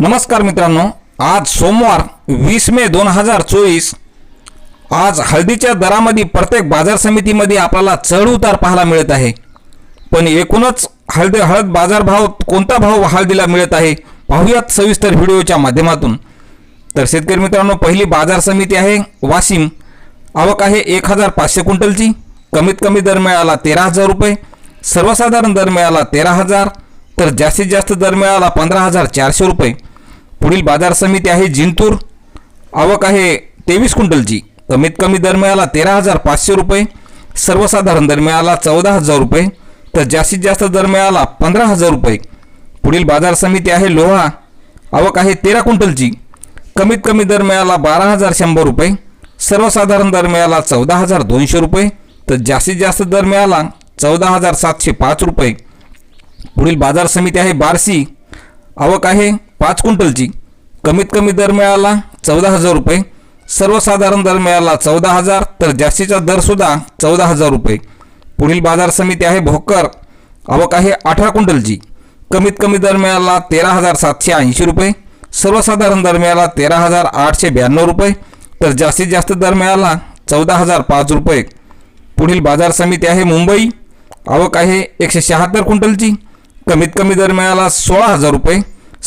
नमस्कार मित्रांनो आज सोमवार वीस मे दोन हजार चोवीस. आज हळदीच्या दरामध्ये प्रत्येक बाजार समितीमध्ये आपल्याला चढ उतार पाहायला मिळत आहे. पण एकूणच हळदी हळद बाजारभाव कोणता भाव हळदीला मिळत आहे पाहूयात सविस्तर व्हिडिओच्या माध्यमातून. तर शेतकरी मित्रांनो पहिली बाजार समिती आहे वाशिम. आवक आहे एक हजार पाचशे क्विंटलची. कमीत कमी दर मिळाला तेरा हजार रुपये. सर्वसाधारण दर मिळाला तेरा हजार. तर जास्तीत जास्त दर मिळाला पंधरा हजार चारशे रुपये. पुढील बाजार समिती आहे जिंतूर. आवक आहे तेवीस क्विंटलची. कमीत कमी दर मिळाला तेरा हजार पाचशे रुपये. सर्वसाधारण दर मिळाला चौदा हजार रुपये. तर जास्तीत जास्त दर मिळाला पंधरा हजार रुपये. पुढील बाजार समिती आहे लोहा. आवक आहे तेरा क्विंटलची. कमीत कमी दर मिळाला बारा हजार शंभर रुपये. सर्वसाधारण दर मिळाला चौदा हजार दोनशे रुपये. तर जास्तीत जास्त दर मिळाला चौदा हजार सातशे पाच रुपये. पुढील बाजार समिती आहे बारसी आवक आहे पाच क्विंटलची. कमीत कमी दर मिळाला चौदा हजार रुपये. सर्वसाधारण दर मिळाला चौदा हजार तर जास्तीचा दरसुद्धा चौदा हजार रुपये. पुढील बाजार समिती आहे भोकर. आवक आहे अठरा क्विंटलची. कमीत कमी दर मिळाला तेरा हजार सातशे ऐंशी रुपये. सर्वसाधारण दर मिळाला तेरा हजार आठशे ब्याण्णव रुपये तर जास्तीत जास्त दर मिळाला चौदा हजार पाच रुपये. पुढील बाजार समिती आहे मुंबई. आवक आहे एकशे शहात्तर क्विंटलची. कमीत कमी दर मिळाला सोळा हजार रुपये.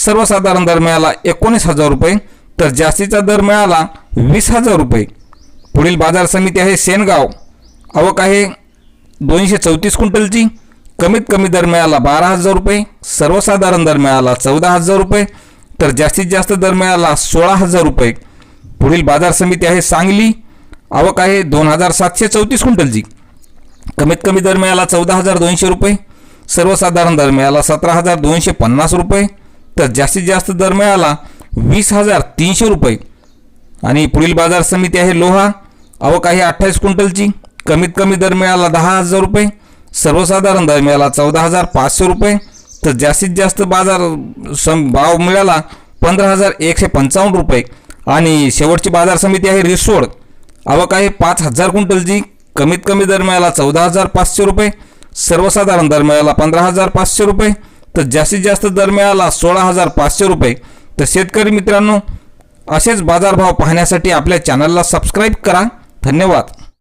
सर्वसाधारण दर मिळाला एकोणीस हजार रुपये तर जास्तीचा दर मिळाला वीस हजार रुपये. पुढील बाजार समिती आहे सेनगाव आवक आहे दोनशे चौतीस क्विंटलची. कमीत कमी दर मिळाला बारा हजार रुपये सर्वसाधारण दर मिळाला चौदा हजार रुपये तर जास्तीत जास्त दर मिळाला सोळा हजार रुपये. पुढील बाजार समिती आहे सांगली. आवक आहे दोन हजार सातशे चौतीस क्विंटलची. कमीत कमी दर मिळाला चौदा हजार दोनशे रुपये सर्वसाधारण दर मिळाला सतरा हजार दोनशे पन्नास रुपये. तर जास्तीत जास्त दर मिळाला वीस हजार तीनशे रुपये. आणि पुढील बाजार समिती आहे लोहा. आवक आहे अठ्ठावीस क्विंटलची. कमीत कमी दर मिळाला दहा हजार रुपये. सर्वसाधारण दर मिळाला चौदा हजार पाचशे रुपये. तर जास्तीत जास्त बाजार सम भाव मिळाला पंधरा हजार एकशे पंचावन्न रुपये. आणि शेवटची बाजार समिती आहे रिसोड. आवक आहे पाच हजार क्विंटलची. कमीत कमी दर मिळाला चौदा हजार पाचशे रुपये. सर्वसाधारण दर मिळाला पंधरा हजार पाचशे रुपये. तर जास्तीत जास्त दर मिळाला सोळा हजार पाचशे रुपये. तर शेतकरी मित्रांनो असेच बाजारभाव पाहण्यासाठी आपल्या चॅनलला सबस्क्राईब करा. धन्यवाद.